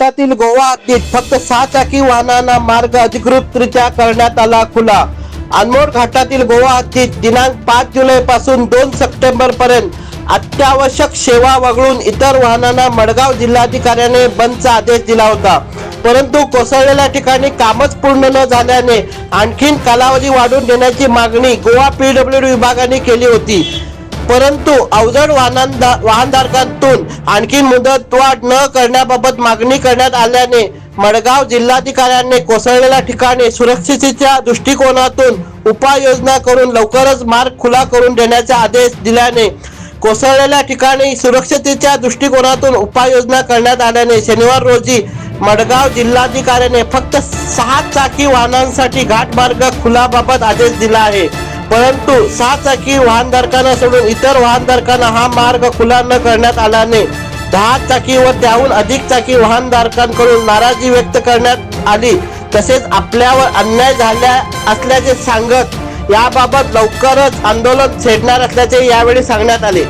घाटातील गोवा हद्दीत फक्त सहा चाकी वाहनांना मार्ग अधिकृतरित्या करण्यात आला खुला. अनमोड घाटातील गोवा हद्दीत दिनांक पाच जुलै पासून दोन सप्टेंबर पर्यंत अत्यावश्यक सेवा वगळून इतर वाहनांना मडगाव जिल्हाधिकाऱ्याने बंदचा आदेश दिला होता. परंतु कोसळलेल्या ठिकाणी कामच पूर्ण न झाल्याने आणखीन कालावधी वाढवून देण्याची मागणी गोवा पीडब्ल्यू विभागाने केली होती. परंतु अवजड वाहनांदा वाहनधारकांतून आणखी मुदतवाढ न करण्याबाबत मागणी करण्यात आल्याने मडगाव जिल्हाधिकाऱ्यांनी कोसळलेल्या ठिकाणी सुरक्षिततेच्या दृष्टिकोनातून उपाययोजना करून लवकरच मार्ग खुला करून देण्याचे आदेश दिल्याने कोसळलेल्या ठिकाणी सुरक्षतेच्या दृष्टिकोनातून उपाययोजना करण्यात आल्याने शनिवार रोजी मडगाव जिल्हाधिकाऱ्याने फक्त सहा चाकी वाहनांसाठी घाटमार्ग खुलाबाबत आदेश दिला आहे. परंतु सहाचाकी वाहनधारकांना सोडून इतर वाहनधारकांना हा मार्ग खुला न करण्यात आल्याने दहा चाकी व त्याहून अधिक चाकी वाहनधारकांकडून नाराजी व्यक्त करण्यात आली. तसेच आपल्यावर अन्याय झाल्या असल्याचे सांगत याबाबत लवकरच आंदोलन छेडणार असल्याचे यावेळी सांगण्यात आले.